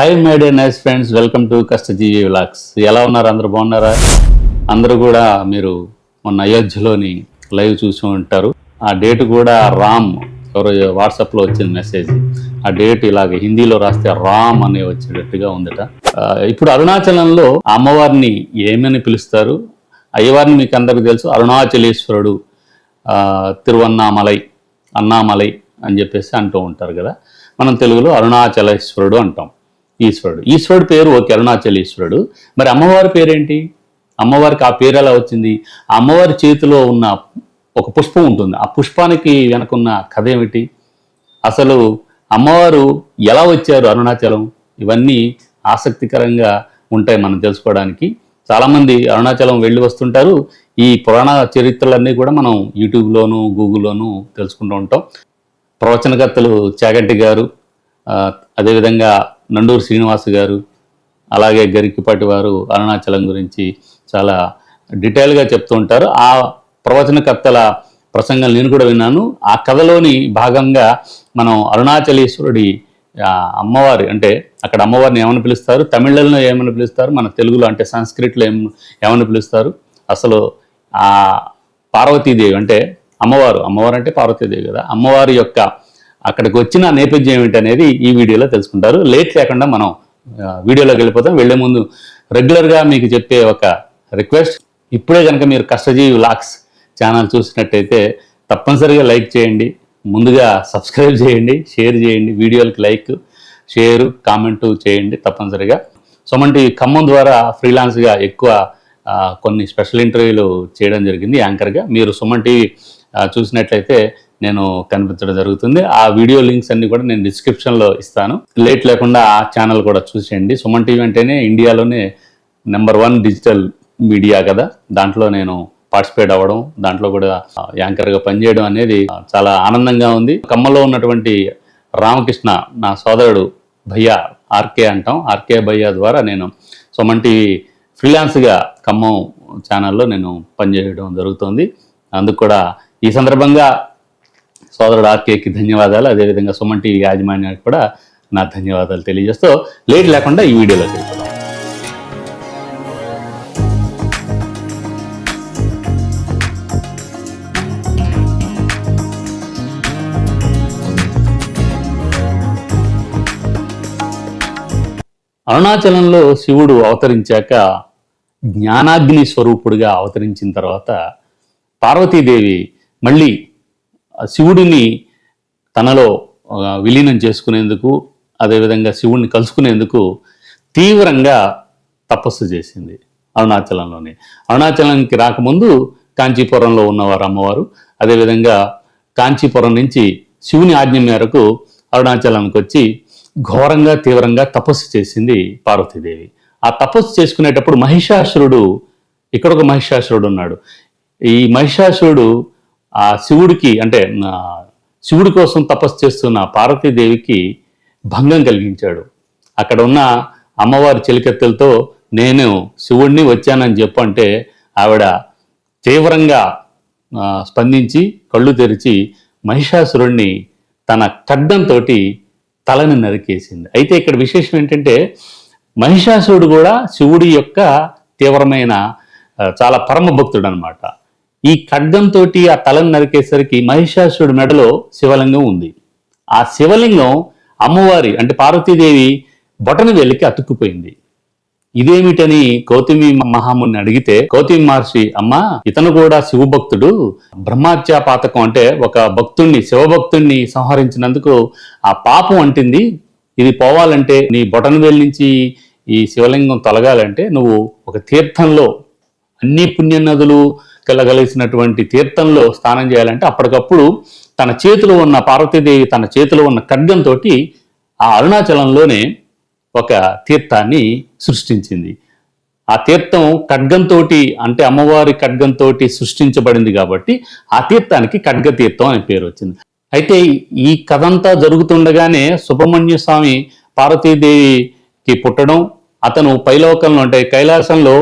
Hi my dear nice friends welcome to Kashtajeevi vlogs ఎలా ఉన్నారు? అందరూ బాగున్నారా? అందరూ కూడా మీరు మొన్న అయోధ్యలోని లైవ్ చూసి ఉంటారు. ఆ డేట్ కూడా రామ్ ఎవరో వాట్సాప్లో వచ్చిన మెసేజ్ ఆ డేట్ ఇలాగ హిందీలో రాస్తే రామ్ అనే వచ్చేటట్టుగా ఉందట. ఇప్పుడు అరుణాచలంలో అమ్మవారిని ఏమని పిలుస్తారు? అయ్యవారిని మీకు అందరికీ తెలుసు. అరుణాచలేశ్వరుడు తిరువన్నామలై అన్నామలై అని చెప్పేసి అంటూ ఉంటారు కదా. మనం తెలుగులో అరుణాచలేశ్వరుడు అంటాం. ఈశ్వరుడు. ఈశ్వరుడు పేరు ఓకే అరుణాచలేశ్వరుడు మరి అమ్మవారి పేరేంటి? అమ్మవారికి ఆ పేరు ఎలా వచ్చింది? ఆ అమ్మవారి చేతిలో ఉన్న ఒక పుష్పం ఉంటుంది. ఆ పుష్పానికి వెనకున్న కథ ఏమిటి? అసలు అమ్మవారు ఎలా వచ్చారు అరుణాచలం? ఇవన్నీ ఆసక్తికరంగా ఉంటాయి మనం తెలుసుకోవడానికి. చాలామంది అరుణాచలం వెళ్ళి వస్తుంటారు. ఈ పురాణ చరిత్రలన్నీ కూడా మనం యూట్యూబ్లోను గూగుల్లోను తెలుసుకుంటూ ఉంటాం. ప్రవచనకర్తలు చాగంటి గారు అదేవిధంగా నండూరు శ్రీనివాస్ గారు అలాగే గరికిపాటి వారు అరుణాచలం గురించి చాలా డీటెయిల్గా చెప్తూ ఉంటారు. ఆ ప్రవచనకర్తల ప్రసంగం నేను కూడా విన్నాను. ఆ కథలోని భాగంగా మనం అరుణాచలేశ్వరుడి అమ్మవారి అంటే అక్కడ అమ్మవారిని ఏమని పిలుస్తారు? తమిళంలో ఏమని పిలుస్తారు? మన తెలుగులో అంటే సంస్కృట్లో ఏం ఏమని పిలుస్తారు? అసలు ఆ పార్వతీదేవి అంటే అమ్మవారు. అమ్మవారు అంటే పార్వతీదేవి కదా. అమ్మవారి యొక్క అక్కడికి వచ్చిన నేపథ్యం ఏమిటి అనేది ఈ వీడియోలో తెలుసుకుంటారు. లేట్ లేకుండా మనం వీడియోలోకి వెళ్ళిపోతాం. వెళ్ళే ముందు రెగ్యులర్గా మీకు చెప్పే ఒక రిక్వెస్ట్. ఇప్పుడే కనుక మీరు కష్టజీవి లాక్స్ ఛానల్ చూసినట్టయితే తప్పనిసరిగా లైక్ చేయండి. ముందుగా సబ్స్క్రైబ్ చేయండి షేర్ చేయండి వీడియోలకి లైక్ షేర్ కామెంటు చేయండి తప్పనిసరిగా. సో టీవీ ఖమ్మం ద్వారా ఫ్రీలాన్స్గా ఎక్కువ కొన్ని స్పెషల్ ఇంటర్వ్యూలు చేయడం జరిగింది యాంకర్గా. మీరు సుమన్ టీవీ చూసినట్లయితే నేను కనిపించడం జరుగుతుంది. ఆ వీడియో లింక్స్ అన్ని కూడా నేను డిస్క్రిప్షన్లో ఇస్తాను. లేట్ లేకుండా ఆ ఛానల్ కూడా చూసేయండి. సుమన్ టీవీ అంటేనే ఇండియాలోనే నెంబర్ వన్ డిజిటల్ మీడియా కదా. దాంట్లో నేను పార్టిసిపేట్ అవ్వడం దాంట్లో కూడా యాంకర్గా పనిచేయడం అనేది చాలా ఆనందంగా ఉంది. ఖమ్మంలో ఉన్నటువంటి రామకృష్ణ నా సోదరుడు భయ్యా ఆర్కే అంటాం. ఆర్కే భయ్యా ద్వారా నేను సుమన్ టీవీ ఫ్రీలాన్స్గా ఖమ్మం ఛానల్లో నేను పనిచేయడం జరుగుతుంది. అందుకు కూడా ఈ సందర్భంగా సోదరుడు ఆర్కేకి ధన్యవాదాలు. అదేవిధంగా సుమన్ టీవీ యాజమాన్యానికి కూడా నా ధన్యవాదాలు తెలియజేస్తూ లేట్ లేకుండా ఈ వీడియోలోకి వెళ్ళిపోదాం అరుణాచలంలో శివుడు అవతరించాక జ్ఞానాగ్ని స్వరూపుడిగా అవతరించిన తర్వాత పార్వతీదేవి మళ్ళీ శివుడిని తనలో విలీనం చేసుకునేందుకు అదేవిధంగా శివుడిని కలుసుకునేందుకు తీవ్రంగా తపస్సు చేసింది అరుణాచలంలోనే. అరుణాచలంకి రాకముందు కాంచీపురంలో ఉన్నవారు అమ్మవారు. అదేవిధంగా కాంచీపురం నుంచి శివుని ఆజ్ఞ మేరకు అరుణాచలానికి వచ్చి ఘోరంగా తీవ్రంగా తపస్సు చేసింది పార్వతీదేవి. ఆ తపస్సు చేసుకునేటప్పుడు మహిషాసురుడు ఇక్కడ ఒక మహిషాసురుడు ఉన్నాడు. ఈ మహిషాసురుడు ఆ శివుడికి అంటే శివుడి కోసం తపస్సు చేస్తున్న పార్వతీదేవికి భంగం కలిగించాడు. అక్కడ ఉన్న అమ్మవారి చెలికత్తెలతో నేను శివుడిని వచ్చానని చెప్పంటే ఆవిడ తీవ్రంగా స్పందించి కళ్ళు తెరిచి మహిషాసురుణ్ణి తన ఖడ్డంతో తలని నరికేసింది. అయితే ఇక్కడ విశేషం ఏంటంటే మహిషాసురుడు కూడా శివుడి యొక్క తీవ్రమైన చాలా పరమ భక్తుడు అనమాట ఈ ఖడ్గంతో ఆ తలను నరికేసరికి మహిషాసురుడి మెడలో శివలింగం ఉంది. ఆ శివలింగం అమ్మవారి అంటే పార్వతీదేవి బొటన వేలికి అతుక్కుపోయింది. ఇదేమిటని గౌతమి మహాముని అడిగితే గౌతమి మహర్షి అమ్మా ఇతను కూడా శివభక్తుడు. బ్రహ్మాచ్యా పాతకం అంటే ఒక భక్తుణ్ణి శివభక్తుణ్ణి సంహరించినందుకు ఆ పాపం అంటింది. ఇది పోవాలంటే నీ బొటనవేలు నుంచి ఈ శివలింగం తొలగాలంటే నువ్వు ఒక తీర్థంలో అన్ని పుణ్య నదులు కలగలిసినటువంటి తీర్థంలో స్నానం చేయాలంటే అప్పటికప్పుడు తన చేతిలో ఉన్న పార్వతీదేవి తన చేతిలో ఉన్న ఖడ్గంతో ఆ అరుణాచలంలోనే ఒక తీర్థాన్ని సృష్టించింది. ఆ తీర్థం ఖడ్గంతో అంటే అమ్మవారి ఖడ్గంతో సృష్టించబడింది కాబట్టి ఆ తీర్థానికి ఖడ్గ తీర్థం అనే పేరు వచ్చింది. అయితే ఈ కథంతా జరుగుతుండగానే సుబ్రహ్మణ్య స్వామి పార్వతీదేవికి పుట్టడం అతను పైలోకంలో అంటే కైలాసంలో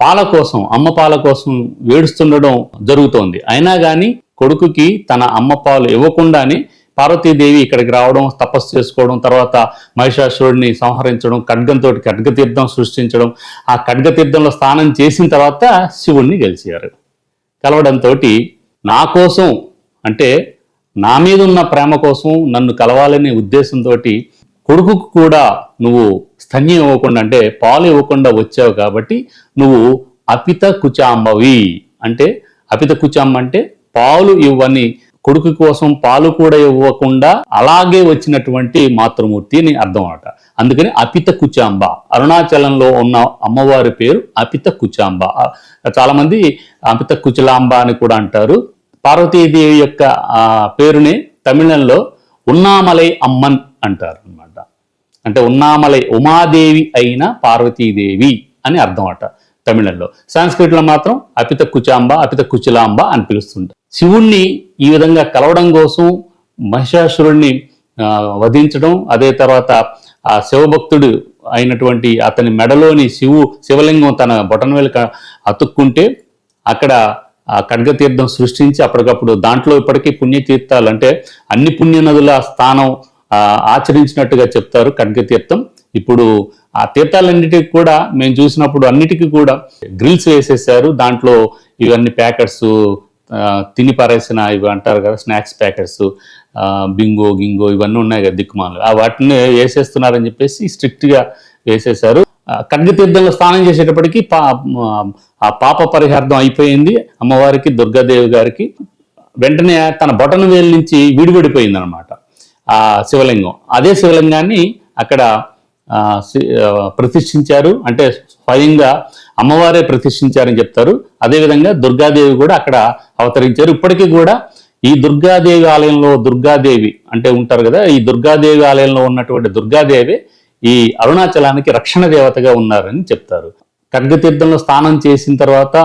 పాల కోసం అమ్మ పాల కోసం వేడుస్తుండడం జరుగుతోంది. అయినా కానీ కొడుకుకి తన అమ్మ పాలు ఇవ్వకుండానే పార్వతీదేవి ఇక్కడికి రావడం తపస్సు చేసుకోవడం తర్వాత మహిషాసురుడిని సంహరించడం ఖడ్గంతో ఖడ్గతీర్థం సృష్టించడం ఆ ఖడ్గతీర్థంలో స్నానం చేసిన తర్వాత శివుణ్ణి గెలిచారు. కలవడంతో నా కోసం అంటే నా మీద ఉన్న ప్రేమ కోసం నన్ను కలవాలనే ఉద్దేశంతో కొడుకుకు కూడా నువ్వు స్తన్యం ఇవ్వకుండా అంటే పాలు ఇవ్వకుండా వచ్చావు కాబట్టి నువ్వు అపిత కుచాంబవి. అంటే అపిత కుచాంబ అంటే పాలు ఇవ్వని కొడుకు కోసం పాలు కూడా ఇవ్వకుండా అలాగే వచ్చినటువంటి మాతృమూర్తి అని అర్థం అనమాట అందుకని అపిత కుచాంబ. అరుణాచలంలో ఉన్న అమ్మవారి పేరు అపిత కుచాంబ. చాలామంది చాలా మంది అపిత కుచలాంబ అని కూడా అంటారు. పార్వతీదేవి యొక్క పేరుని తమిళంలో ఉన్నామలై అమ్మన్ అంటారు అన్నమాట. అంటే ఉన్నామలై ఉమాదేవి అయిన పార్వతీదేవి అని అర్థం అట తమిళంలో. సంస్కృతిలో మాత్రం అపిత కుచాంబ అపిత కుచిలాంబ అని పిలుస్తుంటారు. శివుణ్ణి ఈ విధంగా కలవడం కోసం మహిషాసురుణ్ణి వధించడం అదే తర్వాత ఆ శివభక్తుడు అయినటువంటి అతని మెడలోని శివు శివలింగం తన బొటన వెలుక అతుక్కుంటే అక్కడ ఆ ఖడ్గతీర్థం సృష్టించి అప్పటికప్పుడు దాంట్లో ఇప్పటికీ పుణ్యతీర్థాలు అంటే అన్ని పుణ్య నదుల స్థానం ఆచరించినట్టుగా చెప్తారు ఖడ్గతీర్థం. ఇప్పుడు ఆ తీర్థాలన్నిటికి కూడా మేము చూసినప్పుడు అన్నిటికీ కూడా గ్రిల్స్ వేసేసారు. దాంట్లో ఇవన్నీ ప్యాకెట్స్ తిని పారేసిన ఇవి అంటారు కదా స్నాక్స్ ప్యాకెట్స్ బింగో గింగో ఇవన్నీ ఉన్నాయి కదా దిక్కుమాలు ఆ వాటిని వేసేస్తున్నారని చెప్పేసి స్ట్రిక్ట్గా వేసేసారు. వేసేశారు తీర్థంలో స్నానం చేసేటప్పటికి పా ఆ పాప పరిహార్థం అయిపోయింది. అమ్మవారికి దుర్గాదేవి గారికి వెంటనే తన బొటన వేలు నుంచి విడివిడిపోయింది అనమాట ఆ శివలింగం. అదే శివలింగాన్ని అక్కడ శి- ప్రతిష్ఠించారు. అంటే స్వయంగా అమ్మవారే ప్రతిష్ఠించారని చెప్తారు. అదేవిధంగా దుర్గాదేవి కూడా అక్కడ అవతరించారు. ఇప్పటికీ కూడా ఈ దుర్గాదేవి ఆలయంలో దుర్గాదేవి అంటే ఉంటారు కదా ఈ దుర్గాదేవి ఆలయంలో ఉన్నటువంటి దుర్గాదేవి ఈ అరుణాచలానికి రక్షణ దేవతగా ఉన్నారని చెప్తారు. ఖడ్గతీర్థంలో స్నానం చేసిన తర్వాత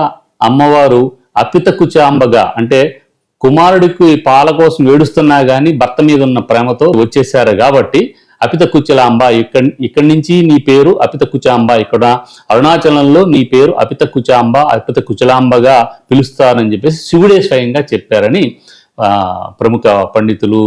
అమ్మవారు అపిత కుచాంబగా అంటే కుమారుడికి పాల కోసం ఏడుస్తున్నా గాని భర్త మీద ఉన్న ప్రేమతో వచ్చేసారు కాబట్టి అపిత కుచలాంబ ఇక్కడ ఇక్కడి నుంచి నీ పేరు అపిత కుచాంబ ఇక్కడ అరుణాచలంలో నీ పేరు అపిత కుచాంబ అపిత కుచలాంబగా పిలుస్తారని చెప్పేసి శివుడే స్వయంగా చెప్పారని ప్రముఖ పండితులు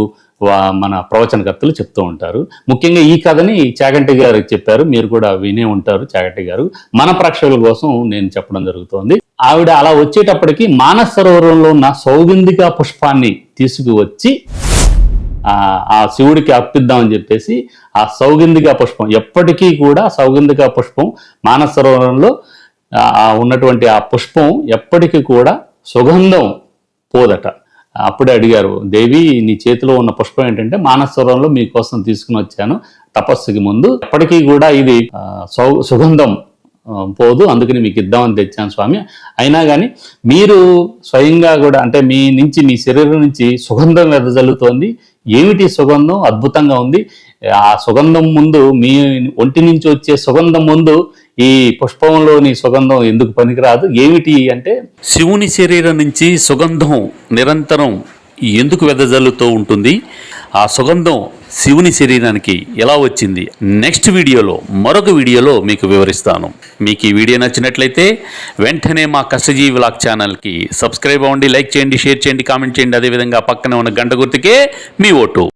మన ప్రవచనకర్తలు చెప్తూ ఉంటారు. ముఖ్యంగా ఈ కథని చాగంటి గారు చెప్పారు. మీరు కూడా వినే ఉంటారు చాగంటి గారు. మన ప్రేక్షకుల కోసం నేను చెప్పడం జరుగుతోంది. ఆవిడ అలా వచ్చేటప్పటికి మానస సరోవరంలో ఉన్న సౌగంధిక పుష్పాన్ని తీసుకువచ్చి ఆ శివుడికి అర్పిద్దామని చెప్పేసి ఆ సౌగంధిక పుష్పం ఎప్పటికీ కూడా సౌగంధిక పుష్పం మానస సరోవరంలో ఉన్నటువంటి ఆ పుష్పం ఎప్పటికీ కూడా సుగంధం పోదట. అప్పుడే అడిగారు దేవి నీ చేతిలో ఉన్న పుష్పం ఏంటంటే మానస మీకోసం తీసుకుని వచ్చాను తపస్సుకి ముందు. ఎప్పటికీ కూడా ఇది సౌ సుగంధం పోదు అందుకని మీకు ఇద్దామని తెచ్చాను స్వామి. అయినా కానీ మీరు స్వయంగా కూడా అంటే మీ నుంచి మీ శరీరం నుంచి సుగంధం వెదజల్లుతోంది. ఏమిటి సుగంధం? అద్భుతంగా ఉంది. ఆ సుగంధం ముందు మీ ఒంటి నుంచి వచ్చే సుగంధం ముందు ఈ పుష్పంలోని సుగంధం ఎందుకు పనికిరాదు? ఏమిటి అంటే శివుని శరీరం నుంచి సుగంధం నిరంతరం ఎందుకు వెదజల్లుతూ ఉంటుంది? ఆ సుగంధం శివుని శరీరానికి ఎలా వచ్చింది? నెక్స్ట్ వీడియోలో మరొక వీడియోలో మీకు వివరిస్తాను. మీకు ఈ వీడియో నచ్చినట్లయితే వెంటనే మా కష్టజీవి వ్లాగ్ ఛానల్కి సబ్స్క్రైబ్ అవ్వండి లైక్ చేయండి షేర్ చేయండి కామెంట్ చేయండి. అదేవిధంగా పక్కనే ఉన్న గంట గుర్తుకే మీ ఓటు.